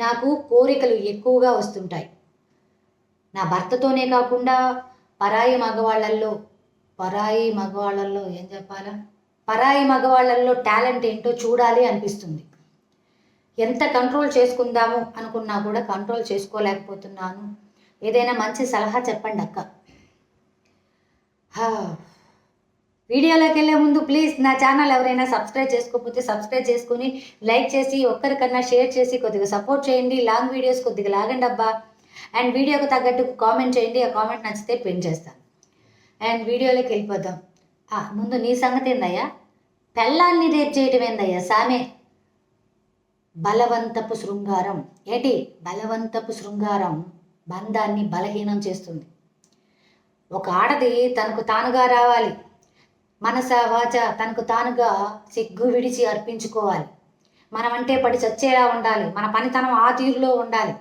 నాకు కోరికలు ఎక్కువగా వస్తుంటాయి. నా భర్తతోనే కాకుండా పరాయి మగవాళ్ళల్లో పరాయి మగవాళ్ళల్లో ఏం చెప్పాలా? పరాయి మగవాళ్ళల్లో టాలెంట్ ఏంటో చూడాలి అనిపిస్తుంది. ఎంత కంట్రోల్ చేసుకుందాము అనుకున్నా కూడా కంట్రోల్ చేసుకోలేకపోతున్నాను. ఏదైనా మంచి సలహా చెప్పండి అక్క హా. వీడియోలోకి వెళ్ళే ముందు ప్లీజ్ నా ఛానల్ ఎవరైనా సబ్స్క్రైబ్ చేసుకోకపోతే సబ్స్క్రైబ్ చేసుకుని లైక్ చేసి ఒక్కరికన్నా షేర్ చేసి కొద్దిగా సపోర్ట్ చేయండి. లాంగ్ వీడియోస్ కొద్దిగా లాగండి అబ్బా. అండ్ వీడియోకి తగ్గట్టు కామెంట్ చేయండి. ఆ కామెంట్ నచ్చితే పిన్ చేస్తాను అండ్ వీడియోలోకి వెళ్ళిపోదాం. ముందు నీ సంగతి ఏందయ్యా? పెళ్ళాన్ని రేపు చేయటం ఏందయ్యా? సామే. బలవంతపు శృంగారం. ఏంటి? బలవంతపు శృంగారం బంధాన్ని బలహీనం చేస్తుంది. ఒక ఆడది తనకు తానుగా రావాలి. మనస వాచ తనకు తానుగా సిగ్గు విడిచి అర్పించుకోవాలి. మనమంటే పడి చచ్చేలా ఉండాలి. మన పనితనం ఆ తీరులో ఉండాలి.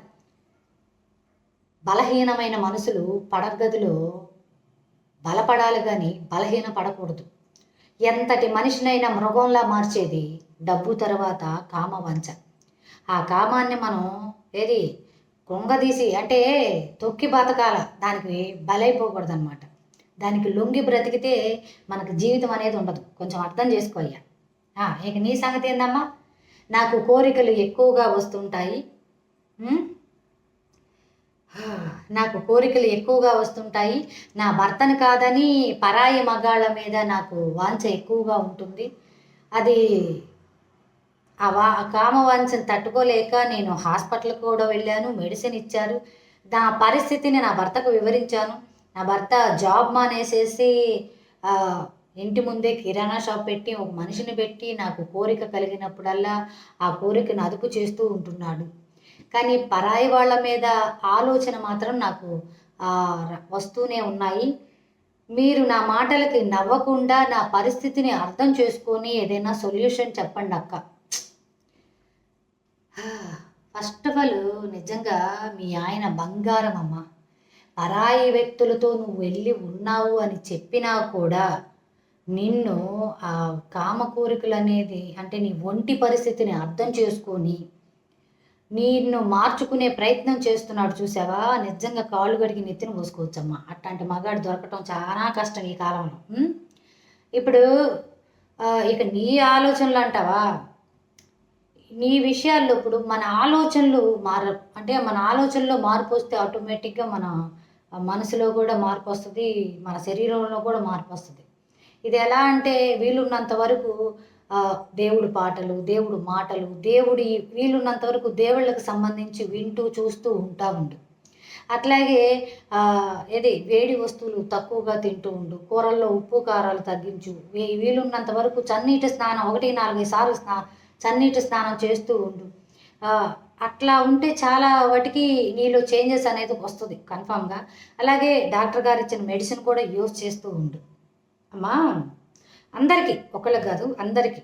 బలహీనమైన మనసులు పడగదిలో బలపడాలి కానీ బలహీన పడకూడదు. ఎంతటి మనిషినైనా మృగంలా మార్చేది డబ్బు తర్వాత కామ వంచ. ఆ కామాన్ని మనం ఏది కొంగదీసి అంటే తొక్కి బతకాల. దానికి బలైపోకూడదు అనమాట దానికి లొంగి బ్రతికితే మనకు జీవితం అనేది ఉండదు. కొంచెం అర్థం చేసుకో అయ్యా. ఇక నీ సంగతి ఏందమ్మా? నాకు కోరికలు ఎక్కువగా వస్తుంటాయి. నాకు కోరికలు ఎక్కువగా వస్తుంటాయి. నా భర్తను కాదని పరాయి మగాళ్ళ మీద నాకు వాంఛ ఎక్కువగా ఉంటుంది. అది ఆ వా కామ వాంఛను తట్టుకోలేక నేను హాస్పిటల్కి కూడా వెళ్ళాను మెడిసిన్ ఇచ్చారు. నా పరిస్థితిని నా భర్తకు వివరించాను. నా భర్త జాబ్ మానేసేసి ఇంటి ముందే కిరాణా షాప్ పెట్టి ఒక మనిషిని పెట్టి నాకు కోరిక కలిగినప్పుడల్లా ఆ కోరికను అదుపు చేస్తూ ఉంటున్నాడు. కానీ పరాయి వాళ్ళ మీద ఆలోచన మాత్రం నాకు వస్తూనే ఉన్నాయి. మీరు నా మాటలకి నవ్వకుండా నా పరిస్థితిని అర్థం చేసుకొని ఏదైనా సొల్యూషన్ చెప్పండి అక్క. ఫస్ట్ ఆఫ్ ఆల్ నిజంగా మీ ఆయన బంగారం అమ్మ. పరాయి వ్యక్తులతో నువ్వు వెళ్ళి ఉన్నావు అని చెప్పినా కూడా నిన్ను ఆ కామ కోరికలు అనేది అంటే నీ ఒంటి పరిస్థితిని అర్థం చేసుకొని నిన్ను మార్చుకునే ప్రయత్నం చేస్తున్నాడు చూసావా? నిజంగా కాళ్ళు గడిగి నెత్తిన పోసుకోవచ్చమ్మా అట్లాంటి మగాడు దొరకటం చాలా కష్టం ఈ కాలంలో. ఇప్పుడు ఇక నీ ఆలోచనలు అంటావా? నీ విషయాల్లో ఇప్పుడు మన ఆలోచనలు మార అంటే మన ఆలోచనలో మార్పు వస్తే ఆటోమేటిక్గా మన మనసులో కూడా మార్పు వస్తుంది మన శరీరంలో కూడా మార్పు వస్తుంది. ఇది ఎలా అంటే వీలున్నంత వరకు దేవుడు పాటలు దేవుడు మాటలు దేవుడి వీలున్నంత వరకు దేవుళ్ళకి సంబంధించి వింటూ చూస్తూ ఉంటా ఉండు. అట్లాగే ఏది వేడి వస్తువులు తక్కువగా తింటూ ఉండు కూరల్లో ఉప్పు కారాలు తగ్గించు వీలున్నంత వరకు చన్నీటి స్నానం ఒకటి నాలుగైదు సార్లు స్నా చన్నీటి స్నానం చేస్తూ ఉండు. అట్లా ఉంటే చాలా వాటికి నీలో చేంజెస్ అనేది వస్తుంది కన్ఫామ్గా అలాగే డాక్టర్ గారు ఇచ్చిన మెడిసిన్ కూడా యూజ్ చేస్తూ ఉండు. అమ్మా అందరికీ ఒకళ్ళకి కాదు అందరికీ.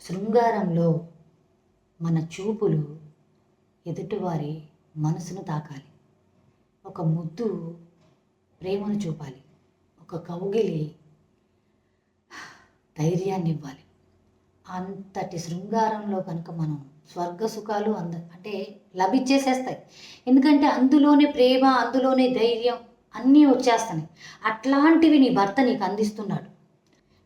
శృంగారంలో మన చూపులు ఎదుటివారి మనసును తాకాలి. ఒక ముద్దు ప్రేమను చూపాలి. ఒక కౌగిలి ధైర్యాన్ని ఇవ్వాలి. అంతటి శృంగారంలో కనుక మనం స్వర్గ సుఖాలు అంద అంటే లభించేసేస్తాయి ఎందుకంటే అందులోనే ప్రేమ అందులోనే ధైర్యం అన్నీ వచ్చేస్తాయి అట్లాంటివి నీ భర్త నీకు అందిస్తున్నాడు.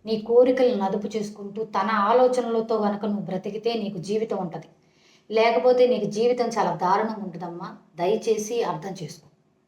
నీ కోరికలను అదుపు చేసుకుంటూ తన ఆలోచనలతో కనుక నువ్వు బ్రతికితే నీకు జీవితం ఉంటుంది. లేకపోతే నీకు జీవితం చాలా దారుణంగా ఉంటుందమ్మా. దయచేసి అర్థం చేసుకో.